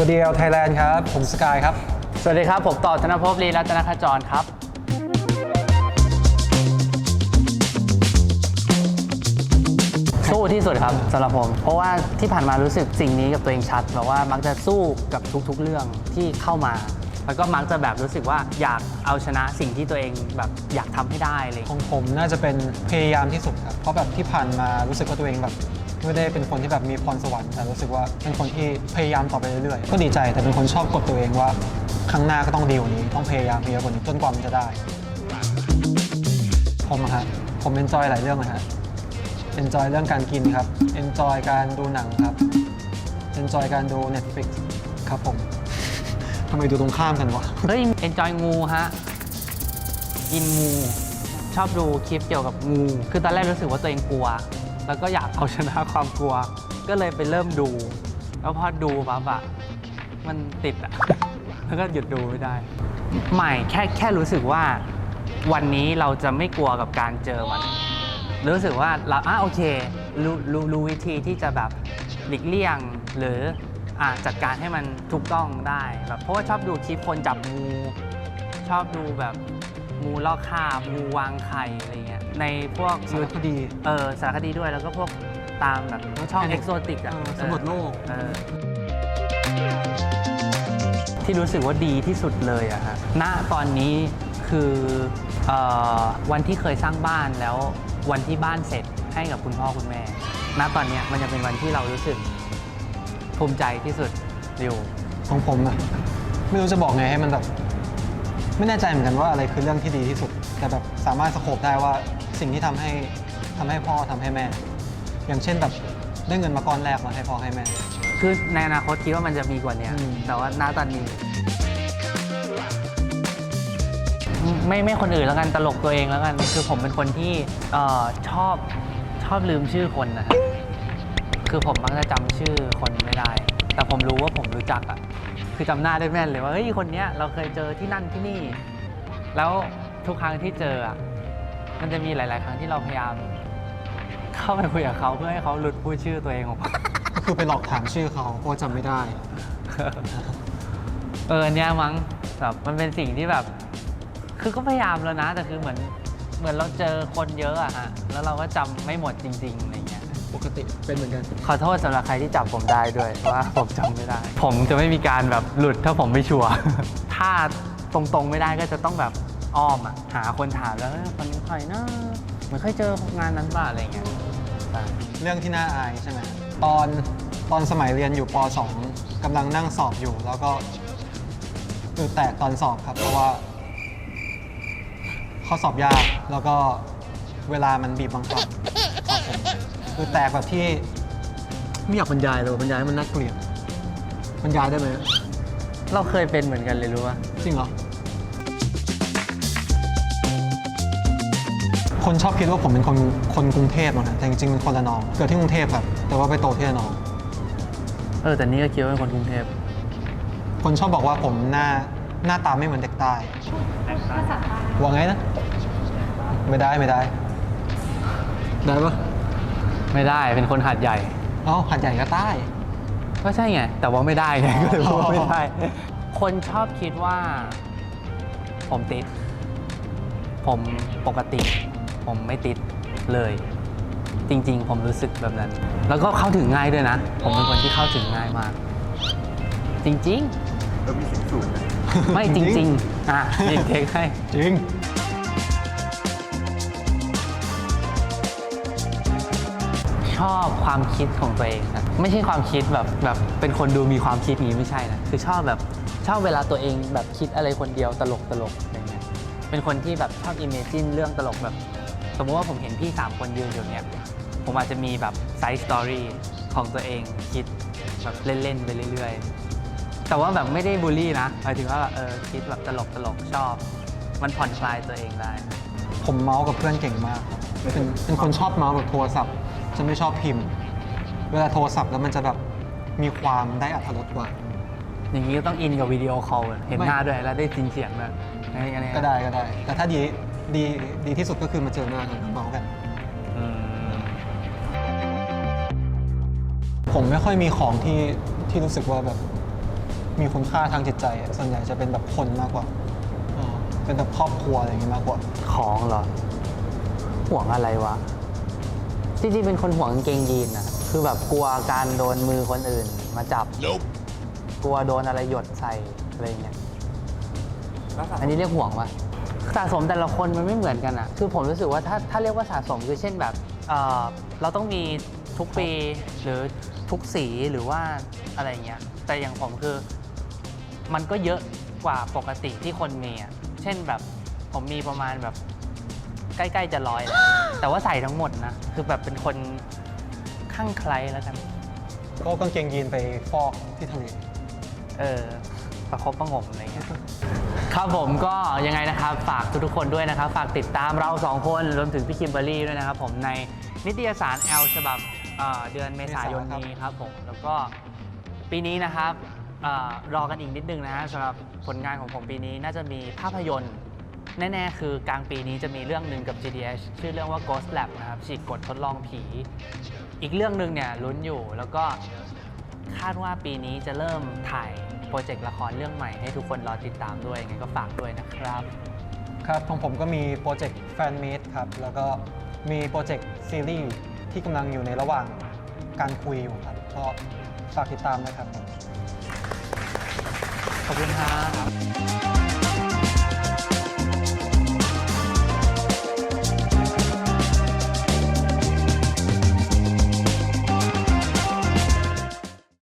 วัสดีเอลไทยแลนด์ครับ ผมสกายครับ สวัสดีครับ ผมต่อธนภพลีรัตนขจรครับ สู้ที่สุดครับสำหรับผม เพราะว่าที่ผ่านมารู้สึกสิ่งนี้กับตัวเองชัดแบบว่ามักจะสู้กับทุกๆเรื่องที่เข้ามา แล้วก็มักจะแบบรู้สึกว่าอยากเอาชนะสิ่งที่ตัวเองแบบอยากทำให้ได้อะไรอย่างขเลยองผมน่าจะเป็นพยายามที่สุดครับ เพราะแบบที่ผ่านมารู้สึกว่าตัวเองแบบ ไม่ได้เป็นคนที่แบบมีพรสวรรค์แต่รู้สึกว่าเป็นคนที่พยายามต่อไปเรื่อยๆ ก็ดีใจแต่เป็นคนชอบกดตัวเองว่าครั้งหน้าก็ต้องดีกว่านี้ต้องพยายามเยอะกว่านี้จนกว่ามันจะได้ ผมอะฮะผมเอนจอยหลายเรื่องนะฮะเอนจอยเรื่องการกินครับเอนจอยการดูหนังครับเอนจอยการดู Netflix ครับผมทำไมดูตรงข้ามกันวะเฮ้ย enjoy งูฮะกินงู ชอบดูคลิปเกี่ยวกับงู คือตอนแรกรู้สึกว่าตัวเองกลัว แล้วก็อยากเอาชนะความกลัว ก็เลยไปเริ่มดู แล้วพอดูปั๊บอะมันติดอะแล้วก็หยุดดูไม่ได้ใหม่แค่แค่รู้สึกว่า วันนี้เราจะไม่กลัวกับการเจอมัน รู้สึกว่าเราอะโอเครู้รู้รู้วิธีที่จะแบบหลีกเลี่ยงหรืออะจัดการให้มันถูกต้องได้แบบเพราะว่าชอบดูคลิปคนจับงูชอบดูแบบ งูลอกคราบงูวางไข่อะไรเงี้ยในพวกสารคดี เออสารคดีด้วยแล้วก็พวกตามแบบช่องอันนี้เอ็กโซติกอะเออสำรวจโลกเออที่รู้สึกว่าดีที่สุดเลยอะฮะณตอนนี้คือเออวันที่เคยสร้างบ้านแล้ววันที่บ้านเสร็จให้กับคุณพ่อคุณแม่ ณตอนเนี้ยมันจะเป็นวันที่เรารู้สึกภูมิใจที่สุดอยู่ของผมอะไม่รู้จะบอกไงให้มันแบบ ไม่แน่ใจเหมือนกันว่าอะไรคือเรื่องที่ดีที่สุด แต่แบบสามารถสโคปได้ว่าสิ่งที่ทำให้ทำให้พ่อทำให้แม่ อย่างเช่นแบบได้เงินมาก้อนแรกมาให้พ่อให้แม่ คือในอนาคตคิดว่ามันจะมีกว่านี้อืม แต่ว่าณตอนนี้ ไม่ไม่คนอื่นแล้วกันตลกตัวเองแล้วกัน คือผมเป็นคนที่เอ่อชอบชอบลืมชื่อคนนะฮะคือผมมักจะจำชื่อคนไม่ได้ แต่ผมรู้ว่าผมรู้จักอะ คือจำหน้าได้แม่นเลยว่าเฮ้ยคนเนี้ยเราเคยเจอที่นั่นที่นี่ แล้วทุกครั้งที่เจออะมันจะมีหลาย ๆ ครั้งที่เราพยายาม เข้าไปคุยกับเขาเพื่อให้เขาหลุดพูดชื่อตัวเองออกมา ก็คือไปหลอกถามชื่อเขาเพราะว่าจำไม่ได้ เออเนี่ยมั้งแบบมันเป็นสิ่งที่แบบ คือก็พยายามแล้วนะ แต่คือเหมือนเหมือนเราเจอคนเยอะอะฮะแล้วเราก็จำไม่หมดจริงๆอะไรเงี้ย ปกติเป็นเหมือนกัน ขอโทษสำหรับใครที่จับผมได้ด้วยว่าผมจำไม่ได้ ผมจะไม่มีการแบบหลุดถ้าผมไม่ชัวร์ ถ้าตรงๆไม่ได้ก็จะต้องแบบอ้อมอะหาคนถามแล้วเอ้ยคนนี้ใครนะเหมือนเคยเจองานนั้นป่ะอะไรเงี้ยใช่เรื่องที่น่าอายใช่ไหมตอนตอนสมัยเรียนอยู่ป .2 กำลังนั่งสอบอยู่ แล้วก็ตือแตกตอนสอบครับ เพราะว่าข้อสอบยากแล้วก็เวลามันบีบบังคับครับผม คือแตกแบบที่ ไม่อยากบรรยายเลยบรรยายให้มันน่าเกลียดบรรยายได้ไหมเราเคยเป็นเหมือนกันเลยรู้ป่ะจริงเหรอ คนชอบคิดว่าผมเป็นคนคนกรุงเทพนะแต่จริงๆเป็นคนละนองเกิดที่กรุงเทพครับ แต่ว่าไปโตที่ละนอง เออแต่นี่ก็คิดว่าเป็นคนกรุงเทพคนชอบบอกว่าผมหน้าหน้าตาไม่เหมือนเด็กใต้ว่าไงนะ ไม่ได้ไม่ได้ ได้ปะ ไม่ได้เป็นคนหัดใหญ่ เอ้าหัดใหญ่ก็ใต้ ก็ใช่ไง แต่ว่าไม่ได้ไงก็เลยพูดว่าไม่ได้ คนชอบคิดว่า ผมติด ผมปกติ ผมไม่ติดเลย จริง ๆ ผมรู้สึกแบบนั้น แล้วก็เข้าถึงง่ายด้วยนะ ผมเป็นคนที่เข้าถึงง่ายมาก จริงแล้วมีเสิงสูงนะๆไม่จริงๆ อะยิงเทคให้ จริง ชอบความคิดของตัวเองนะไม่ใช่ความคิดแบบแบบเป็นคนดูมีความคิดงนี้ไม่ใช่นะคือชอบแบบชอบเวลาตัวเองแบบคิดอะไรคนเดียวตลกตลกอะไรเงี้ยเป็นคนที่แบบชอบอิมเมจินเรื่องตลกแบบ สมมติว่าผมเห็นพี่สามคนยืนอยู่เนี่ยผมอาจจะมีแบบไซส์สตอรี่ของตัวเองคิดแบบเล่น ๆ ไปเรื่อย ๆ แต่ว่าแบบไม่ได้บูลลี่นะหมายถึงว่าเออคิดแบบตลกตลกชอบ มันผ่อนคลายตัวเองได้ ผมเมาส์กับเพื่อนเก่งมาก เป็นเป็นคนชอบเมาส์แบบโทรศัพท์ จะไม่ชอบพิมพ์ เวลาโทรศัพท์แล้วมันจะแบบมีความได้อัธรสกว่า อย่างนี้ก็ต้องอินกับวิดีโอคอลอะเห็นไม่ หน้าด้วยแล้วได้ยินเสียงด้วยอะไรอะไรก็ได้ก็ได้ แต่ถ้าดีดีดีที่สุดก็คือมาเจอหน้ากันเมาส์กัน อืมผมไม่ค่อยมีของที่ที่รู้สึกว่าแบบมีคุณค่าทางจิตใจอะส่วนใหญ่จะเป็นแบบคนมากกว่าอ่าเป็นแบบครอบครัวอะไรอย่างงี้มากกว่า ของเหรอห่วงอะไรวะ จริงๆเป็นคนห่วงกางเกงยีนนะคือแบบกลัวการโดนมือคนอื่นมาจับ กลัวโดนอะไรหยดใส่อะไรอย่างเงี้ยอันนี้เรียกห่วงปะสะสมแต่ละคนมันไม่เหมือนกันอะคือผมรู้สึกว่าถ้าถ้าเรียกว่าสะสมคือเช่นแบบเอ่อเราต้องมีทุกปีหรือทุกสีหรือว่าอะไรเงี้ย แต่อย่างผมคือ มันก็เยอะกว่าปกติที่คนมีอะเช่นแบบผมมีประมาณแบบ ใกล้ๆจะร้อยแล้วแต่ว่าใส่ทั้งหมดนะ คือแบบเป็นคนข้างใครแล้วกัน ก็กางเกงยีนไปฟอกที่ทะเลเออ ประคบประหงมอะไรเงี้ย ครับผมก็ยังไงนะครับ ฝากทุกๆคนด้วยนะครับ ฝากติดตามเราสองคนรวมถึงพี่คิมเบอรรี่ด้วยนะครับผมในนิตยสาร L ฉบับเอ่อเดือนเมษายนนี้ครับผม แล้วก็ปีนี้นะครับเออรอกันอีกนิดนึงนะฮะสำหรับผลงานของผมปีนี้น่าจะมีภาพยนตร์ แน่ ๆ คือกลางปีนี้จะมีเรื่องหนึ่งกับ GDH ชื่อเรื่องว่า Ghost Lab นะครับฉีกกฎทดลองผี อีกเรื่องหนึ่งเนี่ยลุ้นอยู่แล้วก็คาดว่าปีนี้จะเริ่มถ่ายโปรเจกต์ละครเรื่องใหม่ให้ทุกคนรอติดตามด้วยยังไงก็ฝากด้วยนะครับ ครับของผมก็มีโปรเจกต์แฟนมีตครับ แล้วก็มีโปรเจกต์ซีรีส์ที่กำลังอยู่ในระหว่างการคุยอยู่ครับ ก็ฝากติดตามนะครับผมขอบคุณครับ